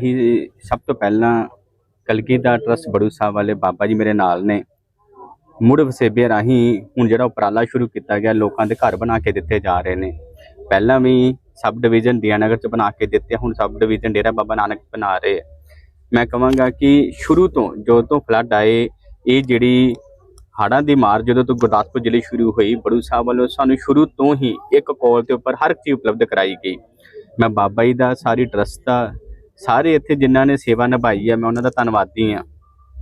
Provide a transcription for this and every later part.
ਰਾਹੀਂ ਸਭ ਤੋਂ ਪਹਿਲਾਂ ਕਲਗੀਧਰ ਟਰਸਟ ਬੜੂ ਸਾਹਿਬ ਵਾਲੇ ਬਾਬਾ ਜੀ ਮੇਰੇ ਨਾਲ ਨੇ। ਮੁੜ ਵਸੇਬੇ ਰਾਹੀਂ ਹੁਣ ਜਿਹੜਾ ਉਪਰਾਲਾ ਸ਼ੁਰੂ ਕੀਤਾ ਗਿਆ, ਲੋਕਾਂ ਦੇ ਘਰ ਬਣਾ ਕੇ ਦਿੱਤੇ ਜਾ ਰਹੇ ਨੇ। ਪਹਿਲਾਂ ਵੀ ਸਬ ਡਿਵੀਜ਼ਨ ਦਿਆਨਗਰ ਚ ਬਣਾ ਕੇ ਦਿੱਤੇ, ਹੁਣ ਸਬ ਡਿਵੀਜ਼ਨ ਡੇਰਾ ਬਾਬਾ ਨਾਨਕ ਬਣਾ ਰਹੇ ਆ। ਮੈਂ ਕਹਾਂਗਾ ਕਿ ਸ਼ੁਰੂ ਤੋਂ ਜਦੋਂ ਤੋਂ ਫਲੱਡ ਆਏ, ਇਹ ਜਿਹੜੀ ਹੜ੍ਹਾਂ ਦੀ ਮਾਰ ਜਦੋਂ ਤੋਂ ਗੁਰਦਾਸਪੁਰ ਜ਼ਿਲ੍ਹੇ ਸ਼ੁਰੂ ਹੋਈ, ਬੜੂ ਸਾਹਿਬ ਵੱਲੋਂ ਸਾਨੂੰ ਸ਼ੁਰੂ ਤੋਂ ਹੀ ਇੱਕ ਕਾਲ ਦੇ ਉੱਪਰ ਹਰ ਚੀਜ਼ ਉਪਲਬਧ ਕਰਾਈ ਗਈ। ਮੈਂ ਬਾਬਾ ਜੀ ਦਾ, ਸਾਰੀ ਟਰਸਟ ਦਾ ਸਾਰੇ ਇੱਥੇ ਜਿਨ੍ਹਾਂ ਨੇ ਸੇਵਾ ਨਿਭਾਈ ਹੈ ਮੈਂ ਉਹਨਾਂ ਦਾ ਧੰਨਵਾਦੀ ਹਾਂ।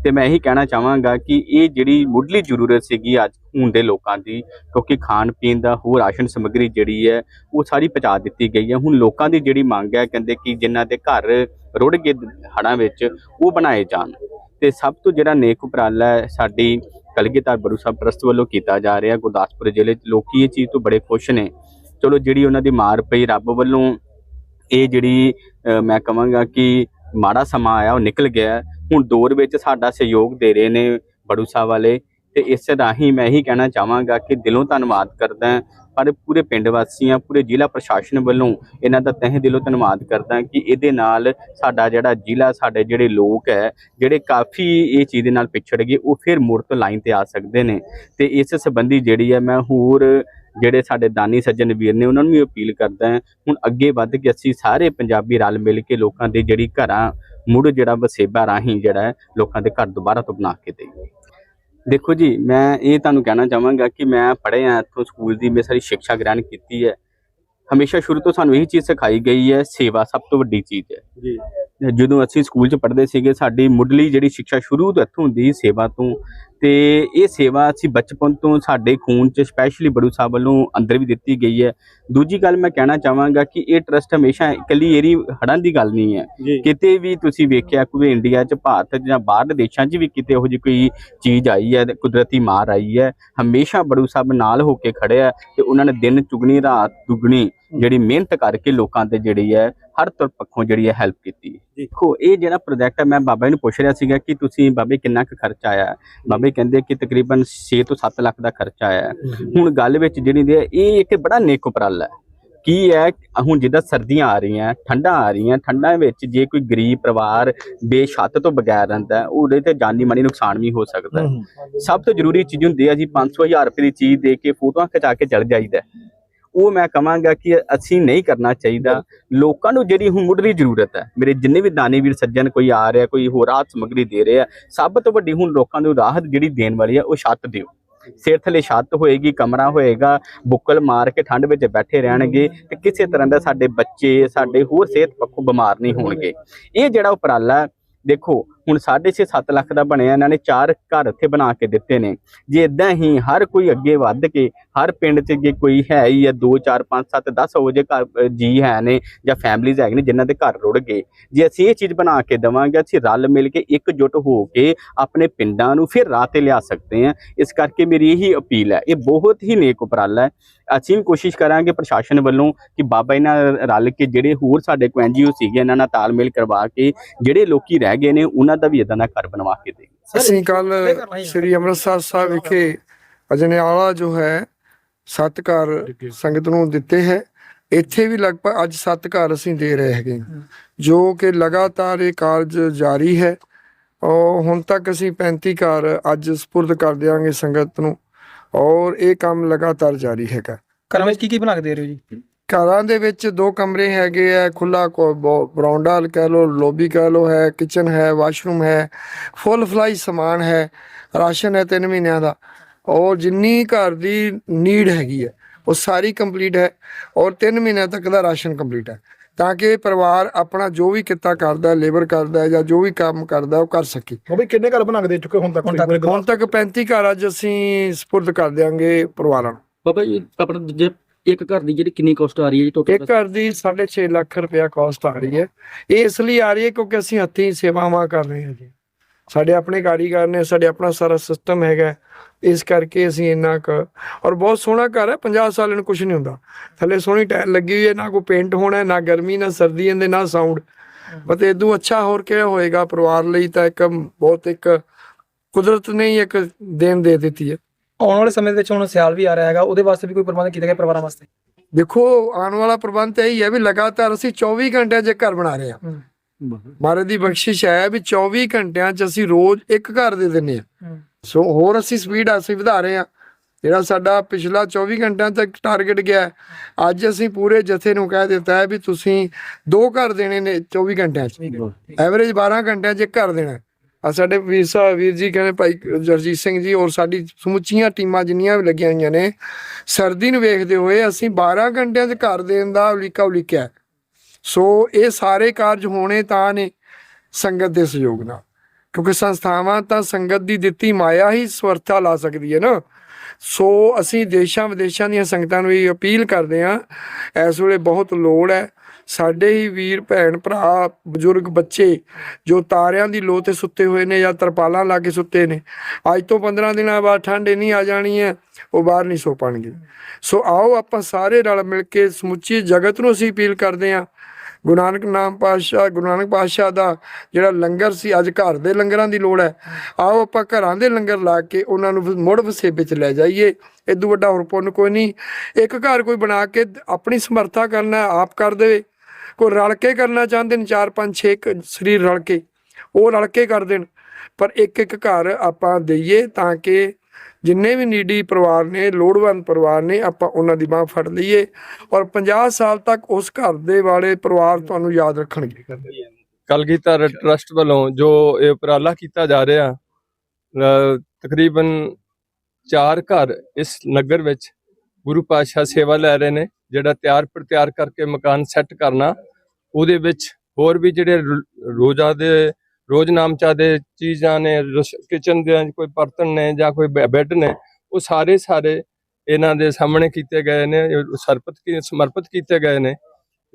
ਤੇ ਮੈਂ ਇਹੀ ਕਹਿਣਾ ਚਾਹਾਂਗਾ ਕਿ ਇਹ ਜਿਹੜੀ ਮੁੱਢਲੀ ਜ਼ਰੂਰਤ ਸੀਗੀ ਅੱਜ ਹੁਣ ਦੇ ਲੋਕਾਂ ਦੀ, ਕਿਉਂਕਿ ਖਾਣ ਪੀਣ ਦਾ ਹੋਰ ਰਾਸ਼ਨ ਸਮੱਗਰੀ ਜਿਹੜੀ ਹੈ, ਉਹ ਸਾਰੀ ਪਹੁੰਚਾ ਦਿੱਤੀ ਗਈ ਹੈ। ਹੁਣ ਲੋਕਾਂ ਦੀ ਜਿਹੜੀ ਮੰਗ ਹੈ, ਕਹਿੰਦੇ ਕਿ ਜਿਨ੍ਹਾਂ ਦੇ ਘਰ ਰੁੜ ਗਏ ਹੜ੍ਹਾਂ ਵਿੱਚ, ਉਹ ਬਣਾਏ ਜਾਣ। ਤੇ ਸਭ ਤੋਂ ਜਿਹੜਾ ਨੇਕ ਉਪਰਾਲਾ ਹੈ, ਸਾਡੀ ਕਲਗੀਧਰ ਬਰੂ ਸਾਹਿਬ ਟਰਸਟ ਵੱਲੋਂ ਕੀਤਾ ਜਾ ਰਿਹਾ, ਗੁਰਦਾਸਪੁਰ ਜ਼ਿਲ੍ਹੇ 'ਚ। ਲੋਕੀ ਇਹ ਚੀਜ਼ ਤੋਂ ਬੜੇ ਖੁਸ਼ ਨੇ। ਚਲੋ ਜਿਹੜੀ ਉਹਨਾਂ ਦੀ ਮਾਰ ਪਈ, ਰੱਬ ਵੱਲੋਂ ਇਹ ਜਿਹੜੀ ਮੈਂ ਕਹਾਂਗਾ ਕਿ ਮਾੜਾ ਸਮਾਂ ਆਇਆ, ਉਹ ਨਿਕਲ ਗਿਆ। ਹੁਣ ਦੌਰ ਵਿੱਚ ਸਾਡਾ ਸਹਿਯੋਗ ਦੇ ਰਹੇ ਨੇ ਬੜੂ ਸਾਹਿਬ ਵਾਲੇ ਤੇ ਇਸ ਰਾਹੀਂ ਮੈਂ ਇਹੀ ਕਹਿਣਾ ਚਾਹਾਂਗਾ ਕਿ ਦਿਲੋਂ ਧੰਨਵਾਦ ਕਰਦਾ ਪਰ ਪੂਰੇ ਪਿੰਡ ਵਾਸੀਆਂ, ਪੂਰੇ ਜ਼ਿਲ੍ਹਾ ਪ੍ਰਸ਼ਾਸਨ ਵੱਲੋਂ ਇਹਨਾਂ ਦਾ ਤਹਿ ਦਿਲੋਂ ਧੰਨਵਾਦ ਕਰਦਾ ਕਿ ਇਹਦੇ ਨਾਲ ਸਾਡਾ ਜਿਹੜਾ ਜ਼ਿਲ੍ਹਾ, ਸਾਡੇ ਜਿਹੜੇ ਲੋਕ ਹੈ, ਜਿਹੜੇ ਕਾਫੀ ਇਹ ਚੀਜ਼ ਦੇ ਨਾਲ ਪਿਛੜ ਗਏ, ਉਹ ਫਿਰ ਮੁੜ ਤੋਂ ਲਾਈਨ ਤੇ ਆ ਸਕਦੇ ਨੇ। ਤੇ ਇਸ ਸੰਬੰਧੀ ਜਿਹੜੀ ਹੈ, ਮੈਂ ਹੋਰ ਜਿਹੜੇ ਸਾਡੇ ਦਾਨੀ ਸੱਜਣ ਵੀਰ ਨੇ ਉਹਨਾਂ ਨੂੰ ਵੀ ਅਪੀਲ ਕਰਦਾ ਹਾਂ ਹੁਣ ਅੱਗੇ ਵੱਧ ਕੇ ਅਸੀਂ ਸਾਰੇ ਪੰਜਾਬੀ ਰਲ ਮਿਲ ਕੇ ਲੋਕਾਂ ਦੇ ਜਿਹੜੀ ਘਰਾਂ ਮੁੜ ਜਿਹੜਾ ਵਸੇਬਾ ਰਾਹੀਂ ਜਿਹੜਾ ਹੈ, ਲੋਕਾਂ ਦੇ ਘਰ ਦੁਬਾਰਾ ਤੋਂ ਬਣਾ ਕੇ ਦੇਈਏ। ਦੇਖੋ ਜੀ ਮੈਂ ਇਹ ਤੁਹਾਨੂੰ ਕਹਿਣਾ ਚਾਹਾਂਗਾ ਕਿ ਮੈਂ ਪੜ੍ਹਿਆ ਇੱਥੋਂ ਸਕੂਲ ਦੀ ਮੈਂ ਸਾਰੀ ਸਿੱਖਿਆ ਗ੍ਰਹਿਣ ਕੀਤੀ ਹੈ। ਹਮੇਸ਼ਾ ਸ਼ੁਰੂ ਤੋਂ ਸਾਨੂੰ ਇਹੀ ਚੀਜ਼ ਸਿਖਾਈ ਗਈ ਹੈ ਸੇਵਾ ਸਭ ਤੋਂ ਵੱਡੀ ਚੀਜ਼ ਹੈ। ਜੀ। ਜਦੋਂ ਅਸੀਂ ਸਕੂਲ 'ਚ ਪੜ੍ਹਦੇ ਸੀਗੇ ਸਾਡੀ ਮੁੱਢਲੀ ਜਿਹੜੀ ਸਿੱਖਿਆ ਸ਼ੁਰੂ ਤੋਂ ਇੱਥੋਂ ਹੁੰਦੀ ਸੇਵਾ ਤੋਂ ਤੇ ਇਹ ਸੇਵਾ ਅਸੀਂ ਬਚਪਨ ਤੋਂ ਸਾਡੇ ਖੂਨ 'ਚ ਸਪੈਸ਼ਲੀ ਬੜੂ ਸਾਹਿਬ ਵੱਲੋਂ ਅੰਦਰ ਵੀ ਦਿੱਤੀ ਗਈ ਹੈ। ਦੂਜੀ ਗੱਲ ਮੈਂ ਕਹਿਣਾ ਚਾਹਾਂਗਾ ਕਿ ਇਹ ਟਰਸਟ ਹਮੇਸ਼ਾ ਇਕੱਲੀ ਏਰੀ ਹੜਾਂ ਦੀ ਗੱਲ ਨਹੀਂ ਹੈ। ਕਿਤੇ ਵੀ ਤੁਸੀਂ ਵੇਖਿਆ ਕੋਈ ਇੰਡੀਆ 'ਚ ਭਾਰਤ ਜਾਂ ਬਾਹਰ ਦੇ ਦੇਸ਼ਾਂ 'ਚ ਵੀ ਕਿਤੇ ਇਹੋ ਜਿਹੀ ਕੋਈ ਚੀਜ਼ ਆਈ ਹੈ ਕੁਦਰਤੀ ਮਾਰ ਆਈ ਹੈ ਹਮੇਸ਼ਾ ਬੜੂ ਸਾਹਿਬ ਨਾਲ ਹੋ ਕੇ ਖੜੇ ਆ ਤੇ ਉਹਨਾਂ ਨੇ ਦਿਨ ਚੁਗਣੀ ਰਾਤ ਦੁਗਣੀ ਜਿਹੜੀ ਮਿਹਨਤ ਕਰਕੇ ਲੋਕਾਂ ਤੇ ਜਿਹੜੀ ਹੈ ਹਰ ਤਰ੍ਹਾਂ ਪੱਖੋਂ ਜਿਹੜੀ ਹੈ ਹੈਲਪ ਕੀਤੀ। ਦੇਖੋ ਇਹ ਜਿਹੜਾ ਪ੍ਰੋਜੈਕਟ ਹੈ ਮੈਂ ਬਾਬਾ ਜੀ ਨੂੰ ਪੁੱਛ ਰਿਹਾ ਸੀਗਾ ਕਿ ਤੁਸੀਂ ਬਾਬੇ ਕਿੰਨਾ ਕੁ ਖਰਚਾ ਆਇਆ? ਬਾਬੇ ਕਹਿੰਦੇ ਕਿ ਤਕਰੀਬਨ 6 ਤੋਂ 7 ਲੱਖ ਦਾ ਖਰਚਾ ਆਇਆ। ਹੁਣ ਗੱਲ ਵਿੱਚ ਜਿਹੜੀ ਦੀ ਇਹ ਇੱਕ ਬੜਾ ਨੇਕ ਉਪਰਾਲਾ ਹੈ ਕੀ ਹੈ ਹੁਣ ਜਿੱਦਾਂ ਸਰਦੀਆਂ ਆ ਰਹੀਆਂ ਠੰਡਾਂ ਆ ਰਹੀਆਂ ਠੰਡਾਂ ਵਿੱਚ ਜੇ ਕੋਈ ਗਰੀਬ ਪਰਿਵਾਰ ਬੇਛੱਤ ਤੋਂ ਬਗੈਰ ਰਹਿੰਦਾ ਉਹਦੇ ਤੇ ਜਾਨੀ ਮਾਨੀ ਨੁਕਸਾਨ ਵੀ ਹੋ ਸਕਦਾ ਸਭ ਤੋਂ ਜ਼ਰੂਰੀ ਚੀਜ਼ ਹੁੰਦੀ ਹੈ ਜੀ 500 ਹਜ਼ਾਰ ਰੁਪਏ ਦੀ ਚੀਜ਼ ਦੇ ਕੇ ਫੋਟੋਆਂ ਖਿਚਾ ਕੇ ਚਲ ਜਾਈਦਾ। ਉਹ ਮੈਂ ਕਹਾਂਗਾ ਕਿ ਅਸੀਂ ਨਹੀਂ ਕਰਨਾ ਚਾਹੀਦਾ। ਲੋਕਾਂ ਨੂੰ ਜਿਹੜੀ ਹੁਣ ਮੁੱਢਲੀ ਜ਼ਰੂਰਤ ਹੈ ਮੇਰੇ ਜਿੰਨੇ ਵੀ ਦਾਨੀ ਵੀਰ ਸੱਜਣ ਕੋਈ ਆ ਰਿਹਾ ਕੋਈ ਹੋਰ ਰਾਹਤ ਸਮੱਗਰੀ ਦੇ ਰਿਹਾ ਸਭ ਤੋਂ ਵੱਡੀ ਹੁਣ ਲੋਕਾਂ ਨੂੰ ਰਾਹਤ ਜਿਹੜੀ ਦੇਣ ਵਾਲੀ ਹੈ ਉਹ ਛੱਤ ਦਿਓ। ਸਿਰ ਥੱਲੇ ਛੱਤ ਹੋਏਗੀ ਕਮਰਾ ਹੋਏਗਾ ਬੁੱਕਲ ਮਾਰ ਕੇ ਠੰਡ ਵਿੱਚ ਬੈਠੇ ਰਹਿਣਗੇ ਤੇ ਕਿਸੇ ਤਰ੍ਹਾਂ ਦਾ ਸਾਡੇ ਬੱਚੇ ਸਾਡੇ ਹੋਰ ਸਿਹਤ ਪੱਖੋਂ ਬਿਮਾਰ ਨਹੀਂ ਹੋਣਗੇ। ਇਹ ਜਿਹੜਾ ਉਪਰਾਲਾ ਹੈ, ਦੇਖੋ ਹੁਣ 6.5 7 ਲੱਖ ਦਾ ਬਣਿਆ, ਇਹਨਾਂ ਨੇ ਚਾਰ ਘਰ ਇੱਥੇ ਬਣਾ ਕੇ ਦਿੱਤੇ ਨੇ। ਜੇ ਇਦਾਂ ਹੀ ਹਰ ਕੋਈ ਅੱਗੇ ਵੱਧ ਕੇ, ਹਰ ਪਿੰਡ 'ਚ ਜੇ ਕੋਈ ਹੈ ਹੀ ਹੈ 2 4 5 7 10 ਹੋ ਜੇ ਘਰ ਜੀ ਹੈ ਨੇ ਜਾਂ ਫੈਮਲੀਜ਼ ਹੈਗੇ ਨੇ ਜਿਨ੍ਹਾਂ ਦੇ ਘਰ ਰੁੜ ਗਏ। ਜੇ ਅਸੀਂ ਇਹ ਚੀਜ਼ ਬਣਾ ਕੇ ਦੇਵਾਂਗੇ, ਅਸੀਂ ਰਲ ਮਿਲ ਕੇ ਇਕਜੁੱਟ ਹੋ ਕੇ ਆਪਣੇ ਪਿੰਡਾਂ ਨੂੰ ਫਿਰ ਰਾਹ ਤੇ ਲਿਆ ਸਕਦੇ ਹਾਂ। ਇਸ ਕਰਕੇ ਮੇਰੀ ਇਹੀ ਅਪੀਲ ਹੈ, ਇਹ ਬਹੁਤ ਹੀ ਨੇਕ ਉਪਰਾਲਾ ਹੈ। ਅਸੀਂ ਵੀ ਕੋਸ਼ਿਸ਼ ਕਰਾਂਗੇ ਪ੍ਰਸ਼ਾਸਨ ਵੱਲੋਂ ਕਿ ਬਾਬਾ ਇਹਨਾਂ ਰਲ ਕੇ ਜਿਹੜੇ ਹੋਰ ਸਾਡੇ ਕੋ ਐਨਜੀਓ ਸੀਗੇ, ਇਹਨਾਂ ਨਾਲ ਤਾਲਮੇਲ ਕਰਵਾ ਕੇ ਜਿਹੜੇ ਲੋਕੀ ਰਹਿ ਗਏ ਨੇ, ਉਹਨਾਂ ਦਾ ਵੀ ਇਦਾਂ ਦਾ ਘਰ ਬਣਵਾ ਕੇ ਦੇ। ਅਸੀਂ ਕੱਲ ਸ੍ਰੀ ਅੰਮ੍ਰਿਤਸਰ ਸਾਹਿਬ ਵਿਖੇ ਅਜਨਿਆਲਾ ਜੋ ਹੈ ਸੱਤ ਘਰ ਸੰਗਤ ਨੂੰ ਦਿੱਤੇ ਹੈ। ਇੱਥੇ ਵੀ ਲਗਭਗ ਅੱਜ ਸੱਤ ਘਰ ਅਸੀਂ ਦੇ ਰਹੇ ਹੈਗੇ। ਹਾਂ, ਜੋ ਕਿ ਲਗਾਤਾਰ ਇਹ ਕਾਰਜ ਜਾਰੀ ਹੈ। ਔਰ ਹੁਣ ਤੱਕ ਅਸੀਂ 35 ਘਰ ਅੱਜ ਸਪੁਰਦ ਕਰ ਦਿਆਂਗੇ ਸੰਗਤ ਨੂੰ। ਔਰ ਇਹ ਕੰਮ ਲਗਾਤਾਰ ਜਾਰੀ ਹੈਗਾ। ਵਿੱਚ ਕੀ ਕੀ ਬਣਾ ਕੇ ਦੇ ਰਹੇ ਹੋ ਜੀ? ਘਰਾਂ ਦੇ ਵਿੱਚ ਦੋ ਕਮਰੇ ਹੈਗੇ ਆ ਖੁੱਲਾ ਬਰਾਉਂਡਾ ਕਹਿ ਲੋ ਲੋਬੀ ਕਹਿ ਲੋ ਹੈ ਕਿਚਨ ਹੈ ਵਾਸ਼ਰੂਮ ਹੈ ਫੁੱਲ ਫਲਾਈ ਸਮਾਨ ਹੈ ਰਾਸ਼ਨ ਹੈ 3 ਮਹੀਨਿਆਂ ਦਾ। ਔਰ ਜਿੰਨੀ ਘਰ ਦੀ ਨੀਡ ਹੈਗੀ ਹੈ ਉਹ ਸਾਰੀ ਕੰਪਲੀਟ ਹੈ ਔਰ 3 ਮਹੀਨਿਆਂ ਤੱਕ ਦਾ ਰਾਸ਼ਨ ਕੰਪਲੀਟ ਹੈ। ਤਾਂ ਕਿ ਪਰਿਵਾਰ ਆਪਣਾ ਜੋ ਵੀ ਕਿੱਤਾ ਕਰਦਾ ਹੈ ਲੇਬਰ ਕਰਦਾ ਹੈ ਜਾਂ ਜੋ ਵੀ ਕੰਮ ਕਰਦਾ ਉਹ ਕਰ ਸਕੇ। ਉਹ ਵੀ ਕਿੰਨੇ ਘਰ ਬਣਾ ਕੇ ਦੇ ਚੁੱਕੇ ਹੁਣ ਤੱਕ? ਹੁਣ ਤੱਕ ਪੂਰੇ ਹੁਣ ਤੱਕ 35 ਘਰ ਅੱਜ ਅਸੀਂ ਸਪੁਰਦ ਕਰ ਦਿਆਂਗੇ ਪਰਿਵਾਰਾਂ ਨੂੰ। ਬਾਬਾ ਜੀ ਆਪਣਾ ਜੇ ਇੱਕ ਘਰ ਦੀ ਜਿਹੜੀ ਕਿੰਨੀ ਕਾਸਟ ਆ ਰਹੀ ਹੈ ਜੀ ਟੋਟਲ ਇੱਕ ਘਰ ਦੀ 6.5 ਲੱਖ ਰੁਪਇਆ ਕਾਸਟ ਆ ਰਹੀ ਹੈ। ਇਹ ਇਸ ਲਈ ਆ ਰਹੀ ਹੈ ਕਿਉਂਕਿ ਅਸੀਂ ਹੱਥੀਂ ਸੇਵਾਵਾਂ ਕਰ ਰਹੇ ਹਾਂ ਜੀ। ਸਾਡੇ ਆਪਣੇ ਕਾਰੀਗਰ ਨੇ, ਸਾਡੇ ਆਪਣਾ ਸਾਰਾ ਸਿਸਟਮ ਹੈਗਾ ਇਸ ਕਰਕੇ ਅਸੀਂ ਇੰਨਾ ਕੁ ਔਰ ਬਹੁਤ ਸੋਹਣਾ ਘਰ ਹੈ 50 ਸਾਲ ਨੂੰ ਕੁਝ ਨਹੀਂ ਹੁੰਦਾ। ਥੱਲੇ ਸੋਹਣੀ ਟਾਇਲ ਲੱਗੀ ਹੋਈ ਹੈ, ਨਾ ਕੋਈ ਪੇਂਟ ਹੋਣਾ ਨਾ ਗਰਮੀ, ਨਾ ਸਰਦੀ, ਇਹਦੇ ਨਾ ਸਾਊਂਡ ਬਟ ਇਦੋਂ ਅੱਛਾ ਹੋਰ ਕਿਹਾ ਹੋਏਗਾ, ਪਰਿਵਾਰ ਲਈ ਤਾਂ ਇੱਕ ਬਹੁਤ ਇੱਕ ਕੁਦਰਤ ਨੇ ਹੀ ਇੱਕ ਦੇਣ ਦੇ ਦਿੱਤੀ ਹੈ। ਆਉਣ ਵਾਲੇ ਸਮੇਂ ਦੇ ਵਿੱਚ ਹੁਣ ਸਿਆਲ ਵੀ ਆ ਰਿਹਾ ਹੈਗਾ ਉਹਦੇ ਵਾਸਤੇ ਵੀ ਕੋਈ ਪ੍ਰਬੰਧ ਕੀਤਾ ਗਿਆ ਪਰਿਵਾਰਾਂ ਵਾਸਤੇ? ਦੇਖੋ ਆਉਣ ਵਾਲਾ ਪ੍ਰਬੰਧ ਤਾਂ ਇਹ ਹੀ ਹੈ ਵੀ ਲਗਾਤਾਰ ਅਸੀਂ 24 ਘੰਟੇ 'ਚ ਘਰ ਬਣਾ ਰਹੇ ਹਾਂ। ਹੂੰ। ਮਹਾਰਾਜ ਦੀ ਬਖਸ਼ਿਸ਼ ਹੈ ਵੀ 24 ਘੰਟਿਆਂ 'ਚ ਅਸੀਂ ਰੋਜ਼ ਇੱਕ ਘਰ ਦੇ ਦਿੰਨੇ ਆ ਹੂੰ। ਸੋ ਹੋਰ ਅਸੀਂ ਸਪੀਡ ਅਸੀਂ ਵਧਾ ਰਹੇ ਆ ਜਿਹੜਾ ਸਾਡਾ ਪਿਛਲਾ 24 ਘੰਟਿਆਂ ਤੱਕ ਟਾਰਗੇਟ ਗਿਆ ਹੈ, ਅੱਜ ਅਸੀਂ ਪੂਰੇ ਜਥੇ ਨੂੰ ਕਹਿ ਦਿੱਤਾ ਹੈ ਵੀ ਤੁਸੀਂ ਦੋ ਘਰ ਦੇਣੇ ਨੇ 24 ਘੰਟਿਆਂ 'ਚ। ਹੈ। ਐਵਰੇਜ 12 ਘੰਟਿਆਂ 'ਚ ਇੱਕ ਘਰ ਦੇਣਾ ਆ ਸਾਡੇ ਵੀਰ ਸਾਹਿਬ, ਵੀਰ ਜੀ ਕਹਿੰਦੇ ਭਾਈ ਜਰਜੀਤ ਸਿੰਘ ਜੀ ਔਰ ਸਾਡੀ ਸਮੁੱਚੀਆਂ ਟੀਮਾਂ ਜਿੰਨੀਆਂ ਵੀ ਲੱਗੀਆਂ ਹੋਈਆਂ ਨੇ, ਸਰਦੀ ਨੂੰ ਵੇਖਦੇ ਹੋਏ ਅਸੀਂ 12 ਘੰਟਿਆਂ 'ਚ ਘਰ ਦੇਣ ਦਾ ਉਲੀਕਾ ਉਲੀਕਿਆ। ਸੋ ਇਹ ਸਾਰੇ ਕਾਰਜ ਹੋਣੇ ਤਾਂ ਨੇ ਸੰਗਤ ਦੇ ਸਹਿਯੋਗ ਨਾਲ। ਕਿਉਂਕਿ ਸੰਸਥਾਵਾਂ ਤਾਂ ਸੰਗਤ ਦੀ ਦਿੱਤੀ ਮਾਇਆ ਹੀ ਸਵਰਥਾ ਲਾ ਸਕਦੀ ਹੈ ਨਾ। ਸੋ ਅਸੀਂ ਦੇਸ਼ਾਂ ਵਿਦੇਸ਼ਾਂ ਦੀਆਂ ਸੰਗਤਾਂ ਨੂੰ ਇਹ ਅਪੀਲ ਕਰਦੇ ਹਾਂ, ਇਸ ਵੇਲੇ ਬਹੁਤ ਲੋੜ ਹੈ। ਸਾਡੇ ਹੀ ਵੀਰ, ਭੈਣ, ਭਰਾ, ਬਜ਼ੁਰਗ, ਬੱਚੇ ਜੋ ਤਾਰਿਆਂ ਦੀ ਲੋਹ ਤੇ ਸੁੱਤੇ ਹੋਏ ਨੇ ਜਾਂ ਤਰਪਾਲਾਂ ਲਾ ਕੇ ਸੁੱਤੇ ਨੇ, ਅੱਜ ਤੋਂ 15 ਦਿਨਾਂ ਬਾਅਦ ਠੰਡ ਇੰਨੀ ਆ ਜਾਣੀ ਹੈ, ਉਹ ਬਾਹਰ ਨਹੀਂ ਸੋ ਪਾਣਗੇ। ਸੋ ਆਓ ਆਪਾਂ ਸਾਰੇ ਰਲ ਮਿਲ ਕੇ ਸਮੁੱਚੀ ਜਗਤ ਨੂੰ ਅਸੀਂ ਅਪੀਲ ਕਰਦੇ ਹਾਂ, ਗੁਰੂ ਨਾਨਕ ਨਾਮ ਪਾਤਸ਼ਾਹ, ਗੁਰੂ ਨਾਨਕ ਪਾਤਸ਼ਾਹ ਦਾ ਜਿਹੜਾ ਲੰਗਰ ਸੀ, ਅੱਜ ਘਰ ਦੇ ਲੰਗਰਾਂ ਦੀ ਲੋੜ ਹੈ, ਆਓ ਆਪਾਂ ਘਰਾਂ ਦੇ ਲੰਗਰ ਲਾ ਕੇ ਉਹਨਾਂ ਨੂੰ ਮੁੜ ਵਸੇਬੇ ਚ ਲੈ ਜਾਈਏ ਇਦੋਂ ਵੱਡਾ ਹੋਰ ਪੁੰਨ ਕੋਈ ਨਹੀਂ, ਇੱਕ ਘਰ ਕੋਈ ਬਣਾ ਕੇ ਆਪਣੀ ਸਮਰੱਥਾ ਕਰਨਾ ਆਪ ਕਰ ਦੇਵੇ। ਕੋਈ ਰਲ ਕੇ ਕਰਨਾ ਚਾਹੁੰਦੇ ਨੇ 4 5 6 ਸਰੀਰ ਰਲ ਕੇ ਉਹ ਰਲ ਕੇ ਕਰ ਦੇਣ ਪਰ ਇੱਕ ਇੱਕ ਘਰ ਆਪਾਂ ਦਈਏ ਤਾਂ ਕਿ ਜਿੰਨੇ ਵੀ ਨੀਡੀ ਪਰਿਵਾਰ ਨੇ ਲੋੜਵੰਦ ਪਰਿਵਾਰ ਨੇ ਆਪਾਂ ਉਹਨਾਂ ਦੀ ਬਾਹ ਫੜ ਲਈਏ ਔਰ 50 ਸਾਲ ਤੱਕ ਉਸ ਘਰ ਦੇ ਵਾਲੇ ਪਰਿਵਾਰ ਤੁਹਾਨੂੰ ਯਾਦ ਰੱਖਣਗੇ। ਕਲਗੀਧਰ ਟਰਸਟ ਵੱਲੋਂ ਜੋ ਇਹ ਉਪਰਾਲਾ ਕੀਤਾ ਜਾ ਰਿਹਾ ਤਕਰੀਬਨ 4 ਘਰ ਇਸ ਨਗਰ ਵਿੱਚ ਗੁਰੂ ਪਾਤਸ਼ਾਹ ਸੇਵਾ ਲੈ ਰਹੇ ਨੇ। ਜਿਹੜਾ ਤਿਆਰ ਪ੍ਰਤਿਆਰ ਕਰਕੇ ਮਕਾਨ ਸੈੱਟ ਕਰਨਾ, ਉਹਦੇ ਵਿੱਚ ਹੋਰ ਵੀ ਜਿਹੜੇ ਰੋਜ਼ਾ ਦੇ, ਰੋਜ਼ ਨਾਮਚਾ ਦੇ ਚੀਜ਼ਾਂ ਨੇ ਕਿਚਨ ਦੇ ਕੋਈ ਬਰਤਨ ਨੇ ਜਾਂ ਕੋਈ ਬੈ- ਬੈੱਡ ਨੇ, ਉਹ ਸਾਰੇ ਸਾਰੇ ਇਹਨਾਂ ਦੇ ਸਾਹਮਣੇ ਕੀਤੇ ਗਏ ਨੇ ਇਹ ਸਰਪਤ ਕੀ, ਸਮਰਪਿਤ ਕੀਤੇ ਗਏ ਨੇ,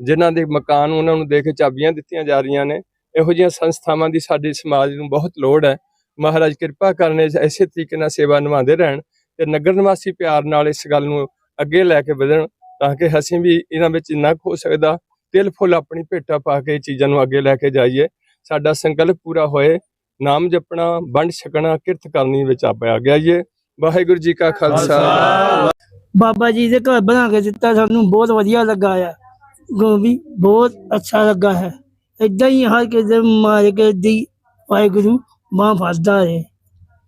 ਜਿਨ੍ਹਾਂ ਦੇ ਮਕਾਨ ਉਹਨਾਂ ਨੂੰ ਦੇ ਕੇ ਚਾਬੀਆਂ ਦਿੱਤੀਆਂ ਜਾ ਰਹੀਆਂ ਨੇ। ਇਹੋ ਜਿਹੀਆਂ ਸੰਸਥਾਵਾਂ ਦੀ ਸਾਡੇ ਸਮਾਜ ਨੂੰ ਬਹੁਤ ਲੋੜ ਹੈ। ਮਹਾਰਾਜ ਕਿਰਪਾ ਕਰਨ ਇਸ- ਇਸੇ ਤਰੀਕੇ ਨਾਲ ਸੇਵਾ ਨਿਭਾਉਂਦੇ ਰਹਿਣ ਤੇ ਨਗਰ ਨਿਵਾਸੀ ਪਿਆਰ ਨਾਲ ਇਸ ਗੱਲ ਨੂੰ ਅੱਗੇ ਲੈ ਕੇ ਵਧਣ। ਤਾਂ ਕਿ ਅਸੀਂ ਵੀ ਇਹਨਾਂ ਵਿੱਚ ਇੰਨਾ ਹੋ ਸਕਦਾ, ਤਿਲ ਫੁੱਲ ਆਪਣੀ ਭੇਟਾ ਪਾ ਕੇ ਚੀਜ਼ਾਂ ਨੂੰ ਅੱਗੇ ਲੈ ਕੇ ਜਾਈਏ। ਸਾਡਾ ਸੰਕਲਪ ਪੂਰਾ ਹੋਏ, ਨਾਮ ਜਪਣਾ, ਵੰਡ ਛਕਣਾ, ਕਿਰਤ ਕਰਨੀ ਵਿੱਚ ਆਪਿਆ ਗਿਆ ਜੀ ਵਾਹਿਗੁਰੂ ਜੀ ਕਾ ਖਾਲਸਾ। ਬਾਬਾ ਜੀ ਦੇ ਘਰ ਬਣਾ ਕੇ ਦਿੱਤਾ, ਸਾਨੂੰ ਬਹੁਤ ਵਧੀਆ ਲੱਗਾ ਆ। ਗੋ ਬਹੁਤ ਅੱਛਾ ਲੱਗਾ ਹੈ। ਇਦਾਂ ਹੀ ਹਰ ਕਿਸੇ ਮਾਰ ਕੇ ਦੀ ਵਾਹਿਗੁਰੂ ਮਾਂ ਫਸਦਾ ਹੈ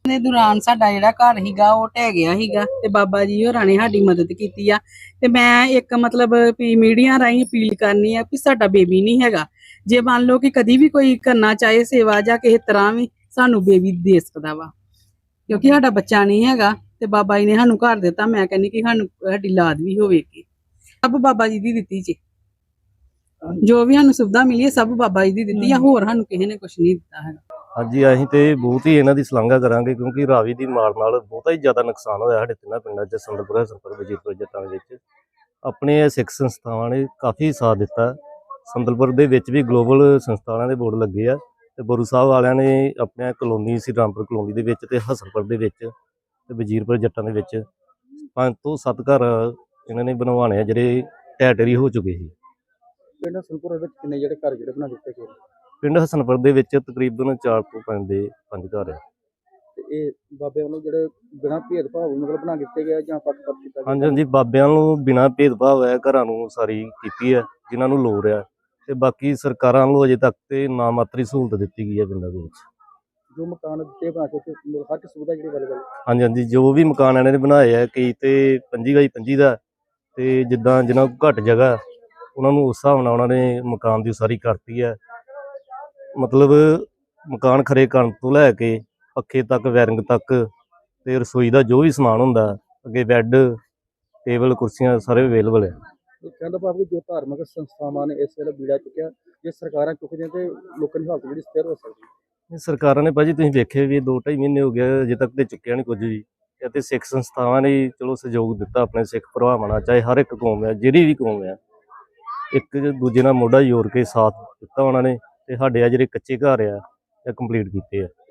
ਦੇ ਦੌਰਾਨ ਸਾਡਾ ਜਿਹੜਾ ਘਰ ਹੀਗਾ ਉਹ ਢਹਿ ਗਿਆ ਹੀਗਾ ਤੇ ਬਾਬਾ ਜੀ ਹੋਰਾਂ ਨੇ ਸਾਡੀ ਮਦਦ ਕੀਤੀ ਆ। ਤੇ ਮੈਂ ਇੱਕ ਮਤਲਬ ਵੀ ਮੀਡੀਆ ਰਾਹੀਂ ਅਪੀਲ ਕਰਨੀ ਆ ਵੀ ਸਾਡਾ ਬੇਬੀ ਨਹੀਂ ਹੈਗਾ। ਜੇ ਮੰਨ ਲਓ ਕਿ ਕਦੀ ਵੀ ਕੋਈ ਕਰਨਾ ਚਾਹੇ ਸੇਵਾ ਜਾਂ ਕਿਸੇ ਤਰ੍ਹਾਂ ਵੀ ਸਾਨੂੰ ਬੇਬੀ ਦੇ ਸਕਦਾ ਵਾ। ਕਿਉਂਕਿ ਸਾਡਾ ਬੱਚਾ ਨਹੀਂ ਹੈਗਾ ਤੇ ਬਾਬਾ ਜੀ ਨੇ ਸਾਨੂੰ ਘਰ ਦਿੱਤਾ ਮੈਂ ਕਹਿੰਨੀ ਕਿ ਸਾਨੂੰ ਸਾਡੀ ਲਾਦ ਵੀ ਹੋਵੇਗੀ। ਸਭ ਬਾਬਾ ਜੀ ਦੀ ਦਿੱਤੀ ਜੀ। ਜੋ ਵੀ ਸਾਨੂੰ ਸੁਵਿਧਾ ਮਿਲੀ ਹੈ ਸਭ ਬਾਬਾ ਜੀ ਦੀ ਦਿੱਤੀ ਆ ਹੋਰ ਸਾਨੂੰ ਕਿਸੇ ਨੇ ਕੁਝ ਨਹੀਂ ਦਿੱਤਾ ਹੈਗਾ। ਹਾਂਜੀ, ਅਸੀਂ ਤੇ ਬਹੁਤ ਹੀ ਇਹਨਾਂ ਦੀ ਸ਼ਲਾਘਾ ਕਰਾਂਗੇ ਕਿਉਂਕਿ ਰਾਵੀ ਦੀ ਮਾਰ ਨਾਲ ਬਹੁਤਾ ਹੀ ਜ਼ਿਆਦਾ ਨੁਕਸਾਨ ਹੋਇਆ ਸਾਡੇ ਤਿੰਨਾਂ ਪਿੰਡਾਂ 'ਚ, ਸੰਦਰਪੁਰ ਹਸਨਪੁਰ ਵਜ਼ੀਰਪੁਰ ਜੱਟਾਂ ਦੇ ਵਿੱਚ। ਆਪਣੇ ਸਿੱਖ ਸੰਸਥਾਵਾਂ ਨੇ ਕਾਫੀ ਸਾਥ ਦਿੱਤਾ। ਸੰਦਲਪੁਰ ਦੇ ਵਿੱਚ ਵੀ ਗਲੋਬਲ ਸੰਸਥਾਵਾਂ ਦੇ ਬੋਰਡ ਲੱਗੇ ਆ ਤੇ ਗੁਰੂ ਸਾਹਿਬ ਵਾਲਿਆਂ ਨੇ ਆਪਣੇ ਕਲੋਨੀ ਸੀ ਰਾਮਪੁਰ ਕਲੋਨੀ ਦੇ ਵਿੱਚ ਤੇ ਹਸਨਪੁਰ ਦੇ ਵਿੱਚ ਤੇ ਵਜੀਰਪੁਰ ਜੱਟਾਂ ਦੇ ਵਿੱਚ ਪੰਜ ਤੋਂ ਸੱਤ ਘਰ ਇਹਨਾਂ ਨੇ ਬਣਵਾਣੇ ਆ, ਜਿਹੜੇ ਢਹਿ ਹੋ ਚੁੱਕੇ ਸੀ। ਪਿੰਡ ਸੰਪੂਰ ਵਿੱਚ ਕਿੰਨੇ ਜਿਹੜੇ ਘਰ ਜਿਹੜੇ ਬਣਾ ਦਿੱਤੇ ਗਏ ਪਿੰਡ ਹਸਨਪੁਰ ਦੇ ਵਿੱਚ ਤਕਰੀਬਨ 4 ਤੋਂ 5 ਦੇ ਪੰਜ ਘਰ ਆ। ਤੇ ਇਹ ਬਾਬੇ ਵੱਲੋਂ ਜਿਹੜੇ ਬਿਨਾਂ ਭੇਦਭਾਵ ਮਤਲਬ ਬਣਾ ਦਿੱਤੇ ਗਏ ਆ ਜਾਂ ਪੱਖ-ਪੱਖ ਕੀਤਾ ਗਿਆ? ਹਾਂਜੀ ਹਾਂਜੀ ਬਾਬਿਆਂ ਨੂੰ ਬਿਨਾਂ ਭੇਦਭਾਵ ਹੈ ਘਰਾਂ ਨੂੰ ਸਾਰੀ ਕੀਤੀ ਹੈ ਜਿਨ੍ਹਾਂ ਨੂੰ ਲੋੜ ਹੈ। ਤੇ ਬਾਕੀ ਸਰਕਾਰਾਂ ਵੱਲੋਂ ਅਜੇ ਤੱਕ ਤੇ ਨਾ ਮਾਤਰੀ ਸਹੂਲਤ ਦਿੱਤੀ ਗਈ ਹੈ ਪਿੰਡਾਂ ਦੇ ਵਿੱਚ। ਜੋ ਮਕਾਨ ਦਿੱਤੇ ਬਣਾ ਕੇ ਮਤਲਬ ਹਰ ਇੱਕ ਸੁਵਿਧਾ ਜਿਹੜੀ ਅਵੇਲੇਬਲ ਹਾਂਜੀ ਹਾਂਜੀ ਜੋ ਵੀ ਮਕਾਨ ਇਹਨਾਂ ਨੇ ਬਣਾਏ ਆ ਕਈ ਤੇ 25 ਬਾਈ 25 ਦਾ ਤੇ ਜਿੱਦਾਂ ਜਿਨ੍ਹਾਂ ਕੋਲ ਘੱਟ ਜਗ੍ਹਾ ਉਹਨਾਂ ਨੂੰ ਉਸ ਹਿਸਾਬ ਨਾਲ ਉਹਨਾਂ ਨੇ ਮਕਾਨ ਦੀ ਉਸਾਰੀ ਕਰਤੀ ਹੈ। ਮਤਲਬ ਮਕਾਨ ਖਰੇ ਕਰਨ ਤੋਂ ਲੈ ਕੇ ਪੱਖੇ ਤੱਕ ਵਾਇਰਿੰਗ ਤੱਕ ਤੇ ਰਸੋਈ ਦਾ ਜੋ ਵੀ ਸਮਾਨ ਹੁੰਦਾ ਅੱਗੇ ਬੈੱਡ ਟੇਬਲ ਕੁਰਸੀਆਂ ਸਾਰੇ ਅਵੇਲੇਬਲ ਹੈ ਕਹਿੰਦਾ ਭਾਵ ਕਿ ਜੋ ਧਾਰਮਿਕ ਸੰਸਥਾਵਾਂ ਨੇ ਇਸ ਵੇਲੇ ਬੀੜਾ ਚੁੱਕਿਆ ਜੇ ਸਰਕਾਰਾਂ ਚੁੱਕਦੀਆਂ ਤੇ ਲੋਕਾਂ ਦੀ ਹਾਲਤ ਜਿਹੜੀ ਸਥਿਰ ਹੋ ਸਕਦੀ ਇਹ ਸਰਕਾਰਾਂ ਨੇ ਭਾਜੀ ਤੁਸੀਂ ਵੇਖਿਆ ਵੀ ਇਹ ਦੋ ਢਾਈ ਮਹੀਨੇ ਹੋ ਗਏ ਅਜੇ ਤੱਕ ਤੇ ਚੁੱਕਿਆ ਨਹੀਂ ਕੁਝ ਵੀ। ਇਹ ਤੇ ਸਿੱਖ ਸੰਸਥਾਵਾਂ ਨੇ ਚਲੋ ਸਹਿਯੋਗ ਦਿੱਤਾ ਆਪਣੇ ਸਿੱਖ ਭਰਾਵਾਂ ਨਾਲ ਚਾਹੇ ਹਰ ਇੱਕ ਕੌਮ ਹੈ ਜਿਹੜੀ ਵੀ ਕੌਮ ਹੈ। ਇੱਕ ਦੂਜੇ ਨਾਲ ਮੋਢਾ ਜੋੜ ਕੇ ਸਾਥ ਦਿੱਤਾ ਉਹਨਾਂ ਨੇ। ਤੇ ਸਾਡੇ ਆ ਜਿਹੜੇ ਕੱਚੇ ਘਰ ਆ ਇਹ ਕੰਪਲੀਟ ਕੀਤੇ ਆ।